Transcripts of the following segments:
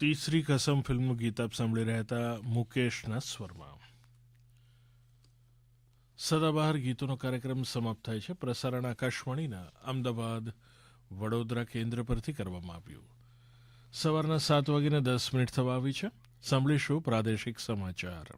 તીસરી કસમ ફિલ્મનું ગીત આપ સાંભળી રહ્યા હતા મુકેશના સ્વરમાં સદાબહાર ગીતોનો કાર્યક્રમ સમાપ્ત થાય છે પ્રસારણ આકાશવાણીના અમદાવાદ વડોદરા કેન્દ્ર પરથી કરવામાં આવ્યું સવારના સાત વાગીને દસ મિનિટ થવા આવી છે સાંભળીશું પ્રાદેશિક સમાચાર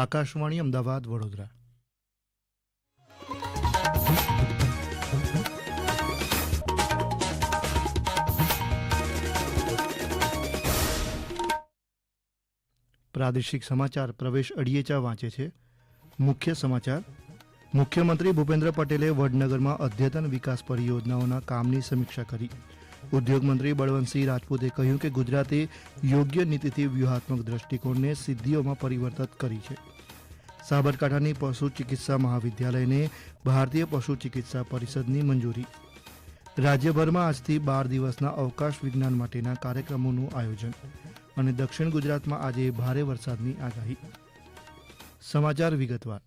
આકાશવાણી, અમદાવાદ, વડોદરા. પ્રાદેશિક સમાચાર, પ્રવેશ અડિયેચા વાંચે છે. મુખ્ય સમાચાર. મુખ્યમંત્રી ભૂપેન્દ્ર પટેલે વડનગરમાં અદ્યતન વિકાસ પરિયોજનાઓના કામની સમીક્ષા કરી. ઉદ્યોગમંત્રી બળવંતસિંહ રાજપૂતે કહ્યું કે ગુજરાતે યોગ્ય નીતિથી વ્યૂહાત્મક દ્રષ્ટિકોણને સિદ્ધિઓમાં પરિવર્તિત કરી છે. સાબરકાંઠાની પશુ ચિકિત્સા મહાવિદ્યાલયને ભારતીય પશુ ચિકિત્સા પરિષદની મંજૂરી. રાજ્યભરમાં આજથી બાર દિવસના અવકાશ વિજ્ઞાન માટેના કાર્યક્રમોનું આયોજન અને દક્ષિણ ગુજરાતમાં આજે ભારે વરસાદની આગાહી. સમાચાર વિગતવાર.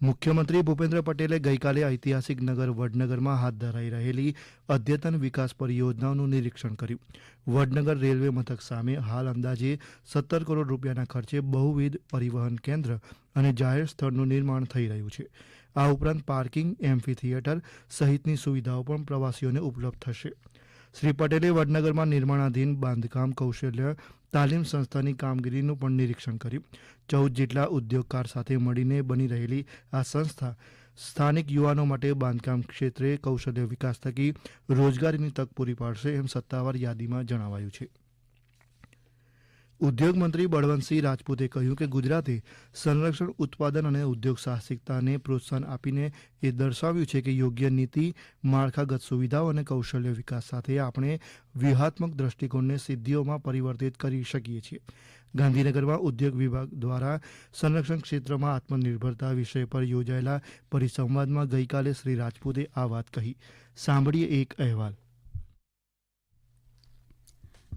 મુખ્યમંત્રી ભૂપેન્દ્ર પટેલે ગઈકાલે ઐતિહાસિક નગર વડનગરમાં હાથ ધરાઈ રહેલી અદ્યતન વિકાસ પરિયોજનાઓનું નિરીક્ષણ કર્યું. વડનગર રેલવે મથક સામે હાલ અંદાજે સત્તર કરોડ રૂપિયાના ખર્ચે બહુવિધ પરિવહન કેન્દ્ર અને જાહેર સ્થળનું નિર્માણ થઈ રહ્યું છે. આ ઉપરાંત પાર્કિંગ, એમ્ફી થિયેટર સહિતની સુવિધાઓ પણ પ્રવાસીઓને ઉપલબ્ધ થશે. શ્રી પટેલે વડનગરમાં નિર્માણાધીન બાંધકામ કૌશલ્ય તાલીમ સંસ્થાની કામગીરીનું પણ નિરીક્ષણ કર્યું. ચૌદ જેટલા ઉદ્યોગકાર સાથે મળીને બની રહેલી આ સંસ્થા સ્થાનિક યુવાનો માટે બાંધકામ ક્ષેત્રે કૌશલ્ય વિકાસ થકી રોજગારીની તક પૂરી પાડશે એમ સત્તાવાર યાદીમાં જણાવાયું છે. ઉદ્યોગ મંત્રી બળવંતસિંહ રાજપૂતે કહ્યું કે ગુજરાતે સંરક્ષણ, ઉત્પાદન અને ઉદ્યોગ સાહસિકતાને પ્રોત્સાહન આપીને એ દર્શાવ્યું છે કે યોગ્ય નીતિ, માળખાગત સુવિધાઓ અને કૌશલ્ય વિકાસ સાથે આપણે વ્યૂહાત્મક દ્રષ્ટિકોણને સિદ્ધિઓમાં પરિવર્તિત કરી શકીએ છીએ. ગાંધીનગરમાં ઉદ્યોગ વિભાગ દ્વારા સંરક્ષણ ક્ષેત્રમાં આત્મનિર્ભરતા વિષય પર યોજાયેલા પરિસંવાદમાં ગઈકાલે શ્રી રાજપૂતે આ વાત કહી. સાંભળીએ એક અહેવાલ.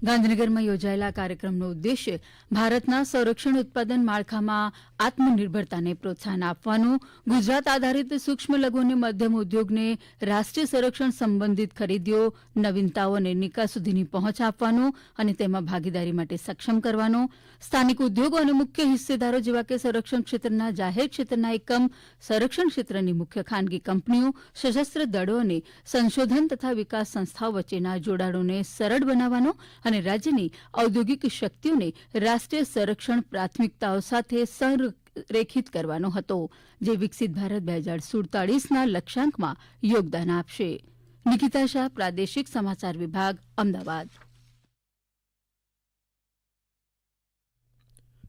ગાંધીનગરમાં યોજાયેલા કાર્યક્રમનો ઉદ્દેશ્ય ભારતના સંરક્ષણ ઉત્પાદન માળખામાં આત્મનિર્ભરતાને પ્રોત્સાહન આપવાનું. ગુજરાત આધારિત સૂક્ષ્મ લઘુ અને મધ્યમ ઉદ્યોગને રાષ્ટ્રીય સંરક્ષણ સંબંધિત ખરીદીઓ, નવીનતાઓ અને નિકાસ સુધીની પહોંચ આપવાનો અને તેમાં ભાગીદારી માટે સક્ષમ કરવાનો. સ્થાનિક ઉદ્યોગો અને મુખ્ય હિસ્સેદારો જેવા કે સંરક્ષણ ક્ષેત્રના જાહેર ક્ષેત્રના એકમ, સંરક્ષણ ક્ષેત્રની મુખ્ય ખાનગી કંપનીઓ, સશસ્ત્ર દળો અને સંશોધન તથા વિકાસ સંસ્થાઓ વચ્ચેના જોડાણોને સરળ બનાવવાનો અને રાજ્યની ઔદ્યોગિક શક્તિઓને રાષ્ટ્રીય સંરક્ષણ પ્રાથમિકતાઓ સાથે સંરેખિત કરવાનો હતો, જે વિકસિત ભારત બે હજાર સુડતાલીસના લક્ષ્યાંકમાં યોગદાન આપશે. નિકિતા શાહ, પ્રાદેશિક સમાચાર વિભાગ, અમદાવાદ.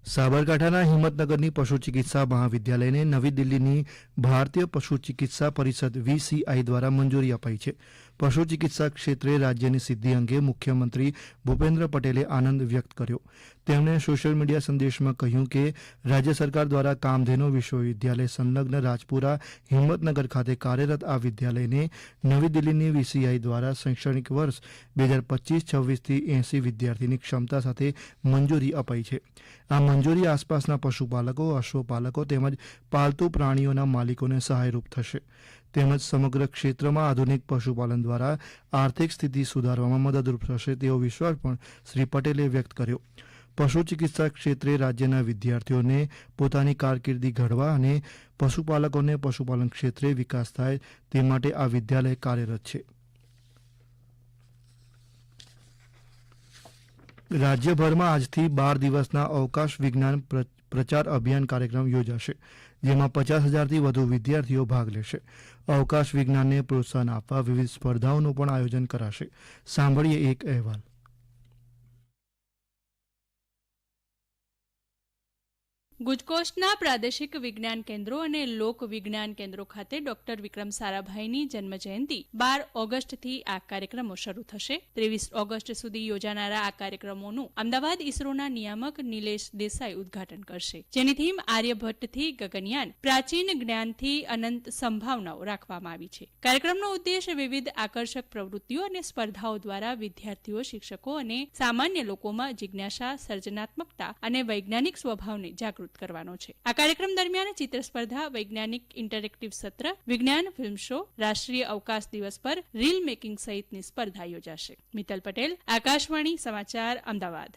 સાબરકાંઠાના હિંમતનગરની પશુ ચિકિત્સા મહાવિદ્યાલયને નવી દિલ્હીની ભારતીય પશુ ચિકિત્સા પરિષદ વીસીઆઈ દ્વારા મંજૂરી અપાઈ છે. પશુ ચિકિત્સા ક્ષેત્રે રાજ્યની સિદ્ધિ અંગે મુખ્યમંત્રી ભૂપેન્દ્ર પટેલે આનંદ વ્યક્ત કર્યો. તેમણે સોશિયલ મીડિયા સંદેશમાં કહ્યું કે, રાજ્ય સરકાર દ્વારા કામધેનુ વિશ્વવિદ્યાલય સંલગ્ન રાજપુરા હિંમતનગર ખાતે કાર્યરત આ વિદ્યાલયને નવી દિલ્હીની વીસીઆઈ દ્વારા શૈક્ષણિક વર્ષ બે હજાર પચીસ છવ્વીસથી એંસી વિદ્યાર્થીની ક્ષમતા સાથે મંજૂરી અપાઈ છે. આ મંજૂરી આસપાસના પશુપાલકો, અશ્વપાલકો તેમજ પાલતુ પ્રાણીઓના માલિકોને સહાયરૂપ થશે. તેમજ સમગ્ર ક્ષેત્રમાં આધુનિક પશુપાલન દ્વારા આર્થિક સ્થિતિ સુધારવામાં મદદરૂપ થશે તેવો વિશ્વાસ પણ શ્રી પટેલે વ્યક્ત કર્યો. પશુ ચિકિત્સા ક્ષેત્રે રાજ્યના વિદ્યાર્થીઓને પોતાની કારકિર્દી ઘડવા અને પશુપાલકોને પશુપાલન ક્ષેત્રે વિકાસ થાય તે માટે આ વિદ્યાલય કાર્યરત છે. રાજ્યભરમાં આજથી બાર દિવસના અવકાશ વિજ્ઞાન પ્રચાર અભિયાન કાર્યક્રમ યોજાશે, જેમાં પચાસ હજારથી વધુ વિદ્યાર્થીઓ ભાગ લેશે. અવકાશ વિજ્ઞાનને પ્રોત્સાહન આપવા વિવિધ સ્પર્ધાઓનું પણ આયોજન કરાશે. સાંભળીએ એક અહેવાલ「ે. ગુજકોસ્ટના પ્રાદેશિક વિજ્ઞાન કેન્દ્રો અને લોક વિજ્ઞાન કેન્દ્રો ખાતે ડોક્ટર વિક્રમ સારાભાઈની જન્મજયંતિ બાર ઓગસ્ટથી આ કાર્યક્રમો શરૂ થશે. ત્રેવીસ ઓગસ્ટ સુધી યોજાનારા આ કાર્યક્રમોનું અમદાવાદ ઇસરોના નિયામક નિલેશ દેસાઈ ઉદ્ઘાટન કરશે. જેની થીમ આર્યભટ્ટથી ગગનયાન, પ્રાચીન જ્ઞાનથી અનંત સંભાવનાઓ રાખવામાં આવી છે. કાર્યક્રમનો ઉદ્દેશ વિવિધ આકર્ષક પ્રવૃત્તિઓ અને સ્પર્ધાઓ દ્વારા વિદ્યાર્થીઓ, શિક્ષકો અને સામાન્ય લોકોમાં જિજ્ઞાસા, સર્જનાત્મકતા અને વૈજ્ઞાનિક સ્વભાવને જાગૃત કરવાનો છે. આ કાર્યક્રમ દરમિયાન ચિત્ર સ્પર્ધા વૈજ્ઞાનિક ઇન્ટરેક્ટિવ સત્ર, વિજ્ઞાન ફિલ્મ શો, રાષ્ટ્રીય અવકાશ દિવસ પર રીલ મેકિંગ સહિતની સ્પર્ધા યોજાશે. મિત્તલ પટેલ, આકાશવાણી સમાચાર, અમદાવાદ.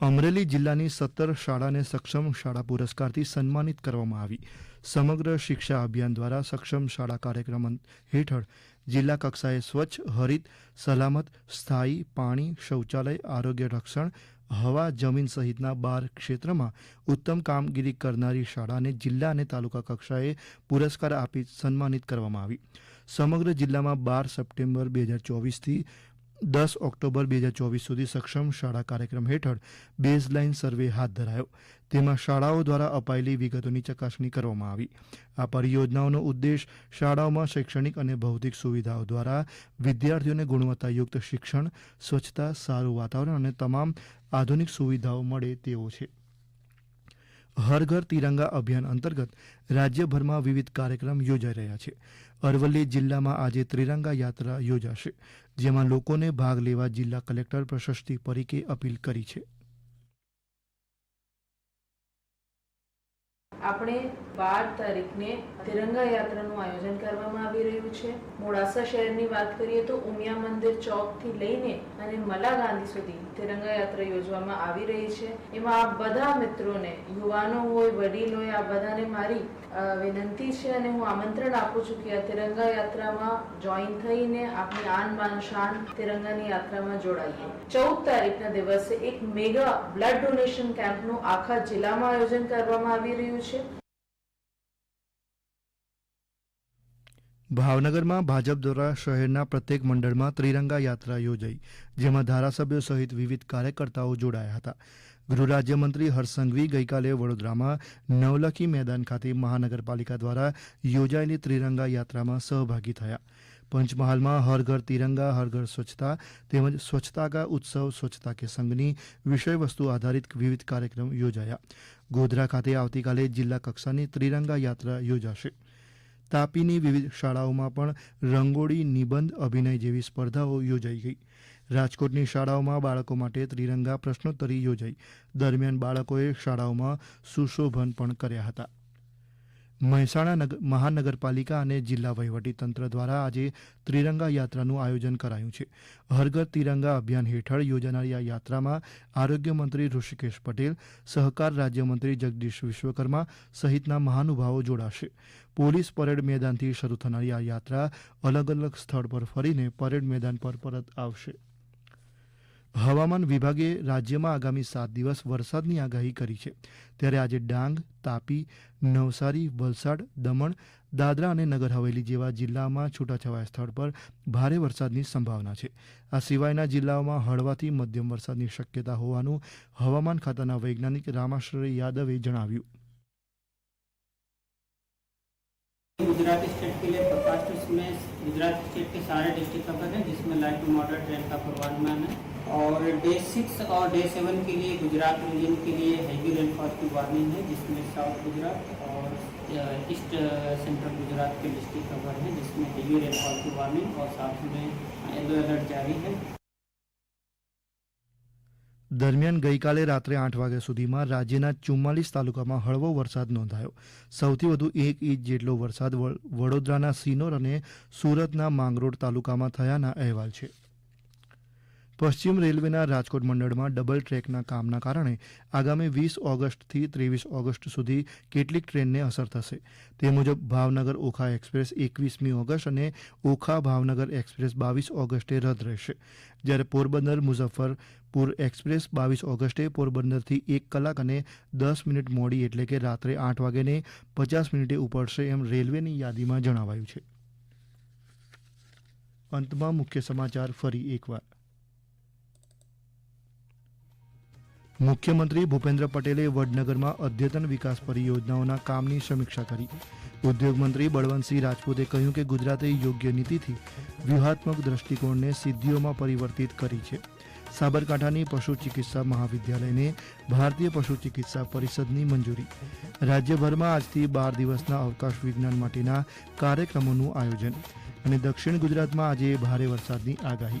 અમરેલી જિલ્લાની સત્તર શાળાને સક્ષમ શાળા પુરસ્કારથી સન્માનિત કરવામાં આવી. સમગ્ર શિક્ષા અભિયાન દ્વારા સક્ષમ શાળા કાર્યક્રમ હેઠળ જિલ્લા કક્ષાએ સ્વચ્છ, હરિત, સલામત, સ્થાયી પાણી, શૌચાલય, આરોગ્ય, રક્ષણ, હવા, જમીન સહિતના બાર ક્ષેત્રમાં ઉત્તમ કામગીરી કરનારી શાળાને જિલ્લા અને તાલુકા કક્ષાએ પુરસ્કાર આપી સન્માનિત કરવામાં આવી. સમગ્ર જિલ્લામાં બાર સપ્ટેમ્બર બે હજાર ચોવીસથી દસ ઓક્ટોબર બે હજાર ચોવીસ સુધી સક્ષમ શાળા કાર્યક્રમ હેઠળ બેઝલાઇન સર્વે હાથ ધરાયો. તેમાં શાળાઓ દ્વારા અપાયેલી વિગતોની ચકાસણી કરવામાં આવી. આ પરિયોજનાઓનો ઉદ્દેશ શાળાઓમાં શૈક્ષણિક અને ભૌતિક સુવિધાઓ દ્વારા વિદ્યાર્થીઓને ગુણવત્તાયુક્ત શિક્ષણ, સ્વચ્છતા, સારું વાતાવરણ અને તમામ આધુનિક સુવિધાઓ મળે તેવો છે. હર ઘર તિરંગા અભિયાન અંતર્ગત રાજ્યભરમાં વિવિધ કાર્યક્રમ યોજાઈ રહ્યા છે. અરવલ્લી જિલ્લામાં આજે ત્રિરંગા યાત્રા યોજાશે. જેમાં લોકોને ભાગ લેવા જિલ્લા કલેક્ટર પ્રશસ્તિ પરીકે અપીલ કરી છે. આપણે બાર તારીખને તિરંગા યાત્રાનું આયોજન કરવામાં આવી રહ્યું છે. મોડાસા શહેરની વાત કરીએ તો ઉમિયા મંદિર ચોકથી લઈને અને મલા ગાંધી સુધી તિરંગા યાત્રા યોજવામાં આવી રહી છે. એમાં આ બધા મિત્રોને, યુવાનો હોય, વડીલ હોય, આ બધાને મારી વિનંતી છે અને હું આમંત્રણ આપું છું કે આ તિરંગા યાત્રામાં જોઈન થઈને આપની આન બાન શાન તિરંગાની યાત્રામાં જોડાઈએ. ચૌદ તારીખના દિવસે એક મેગા બ્લડ ડોનેશન કેમ્પનું આખા જિલ્લામાં આયોજન કરવામાં આવી રહ્યું છે. ભાવનગરમાં ભાજપ દ્વારા શહેરના પ્રત્યેક મંડળમાં ત્રિરંગા યાત્રા યોજાઈ, જેમાં ધારાસભ્યો સહિત વિવિધ કાર્યકર્તાઓ જોડાયા હતા. ગૃહ રાજ્યમંત્રી હર્ષસંઘવી ગઈકાલે વડોદરામાં નવલખી મેદાન ખાતે મહાનગરપાલિકા દ્વારા યોજાયેલી ત્રિરંગા યાત્રામાં સહભાગી થયા. પંચમહાલમાં હર ઘર તિરંગા, હર ઘર સ્વચ્છતા તેમજ સ્વચ્છતા કા ઉત્સવ, સ્વચ્છતા કે સંઘની વિષયવસ્તુ આધારિત વિવિધ કાર્યક્રમ યોજાયા. ગોધરા ખાતે આવતીકાલે જિલ્લા કક્ષાની ત્રિરંગા યાત્રા યોજાશે. તાપીની વિવિધ શાળાઓમાં પણ રંગોળી, નિબંધ, અભિનય જેવી સ્પર્ધાઓ યોજાઈ ગઈ. રાજકોટની શાળાઓમાં બાળકો માટે ત્રિરંગા પ્રશ્નોત્તરી યોજાઈ. દરમિયાન બાળકોએ શાળાઓમાં સુશોભન પણ કર્યા હતા. મહેસાણા નગ- મહાનગરપાલિકા અને જિલ્લા વહીવટીતંત્ર દ્વારા આજે ત્રિરંગા યાત્રાનું આયોજન કરાયું છે. હરઘર ત્રિરંગા અભિયાન હેઠળ યોજાનારી આ યાત્રામાં આરોગ્યમંત્રી ઋષિકેશ પટેલ, સહકાર રાજ્યમંત્રી જગદીશ વિશ્વકર્મા સહિતના મહાનુભાવો જોડાશે. પોલીસ પરેડ મેદાનથી શરૂ થનારી આ યાત્રા અલગ અલગ સ્થળ પર ફરીને પરેડ મેદાન પર પરત આવશે. હવામાન વિભાગે રાજ્યમાં આગામી સાત દિવસ વરસાદની આગાહી કરી છે. ત્યારે આજે ડાંગ, તાપી, નવસારી, વલસાડ, દમણ, દાદરા અને નગર હવેલી જેવા જિલ્લામાં છૂટાછવાયા સ્થળ પર ભારે વરસાદની સંભાવના છે. આ સિવાયના જિલ્લાઓમાં હળવાથી મધ્યમ વરસાદની શક્યતા હોવાનું હવામાન ખાતાના વૈજ્ઞાનિક રામાશ્રય યાદવે જણાવ્યું. गुजरात स्टेट के लिए फोरकास्ट इसमें गुजरात स्टेट के सारे डिस्ट्रिक्ट कवर है, जिसमें लाइट टू मॉडल ट्रेन का पूर्वानुमान है। और डे सिक्स और डे सेवन के लिए गुजरात रीजन के लिए हैवी रेनफॉल की वार्निंग है, जिसमें साउथ गुजरात और ईस्ट सेंट्रल गुजरात के डिस्ट्रिक्ट कवर है, जिसमें हैवी रेनफॉल की वार्निंग और साथ में येलो अलर्ट जारी है। દરમિયાન ગઈકાલે રાત્રે આઠ વાગ્યા સુધીમાં રાજ્યના ચુમ્માલીસ તાલુકામાં હળવો વરસાદ નોંધાયો. સૌથી વધુ એક ઇંચ જેટલો વરસાદ વડોદરાના સિનોર અને સુરતના માંગરોળ તાલુકામાં થયાના અહેવાલ છે. પશ્ચિમ રેલવેના રાજકોટ મંડળમાં ડબલ ટ્રેકના કામના કારણે આગામી વીસ ઓગસ્ટથી ત્રેવીસ ઓગસ્ટ સુધી કેટલીક ટ્રેનને અસર થશે. તે મુજબ ભાવનગર ઓખા એક્સપ્રેસ એકવીસમી ઓગસ્ટ અને ઓખા ભાવનગર એક્સપ્રેસ બાવીસ ઓગસ્ટે રદ રહેશે. જ્યારે પોરબંદર મુઝફ્ફરપુર એક્સપ્રેસ બાવીસ ઓગસ્ટે પોરબંદરથી એક કલાક અને દસ મિનિટ મોડી એટલે કે રાત્રે આઠ વાગ્યાને પચાસ મિનિટે ઉપડશે એમ રેલવેની યાદીમાં જણાવાયું છે. અંતમાં મુખ્ય સમાચાર ફરી એકવાર. મુખ્યમંત્રી ભૂપેન્દ્ર પટેલે વડનગરમાં અદ્યતન વિકાસ પરિયોજનાઓના કામની સમીક્ષા કરી. ઉદ્યોગ મંત્રી બળવંતસિંહ રાજપૂતે કહ્યું કે ગુજરાતે યોગ્ય નીતિથી વ્યૂહાત્મક દ્રષ્ટિકોણને સિદ્ધિઓમાં પરિવર્તિત કરી છે. સાબરકાંઠાની પશુ ચિકિત્સા મહાવિદ્યાલયને ભારતીય પશુ ચિકિત્સા પરિષદની મંજૂરી. રાજ્યભરમાં આજથી બાર દિવસના અવકાશ વિજ્ઞાન માટેના કાર્યક્રમોનું આયોજન. અને દક્ષિણ ગુજરાતમાં આજે ભારે વરસાદની આગાહી.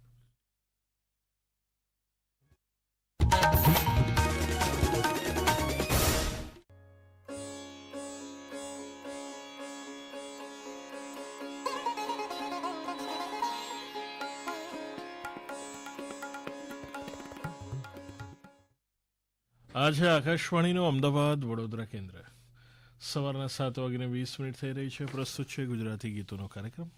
આ આકાશવાણીનો આકાશવાણીનું અમદાવાદ વડોદરા કેન્દ્ર. સવારના સાત વાગીને વીસ મિનિટ થઈ રહી છે. પ્રસ્તુત છે ગુજરાતી ગીતોનો કાર્યક્રમ.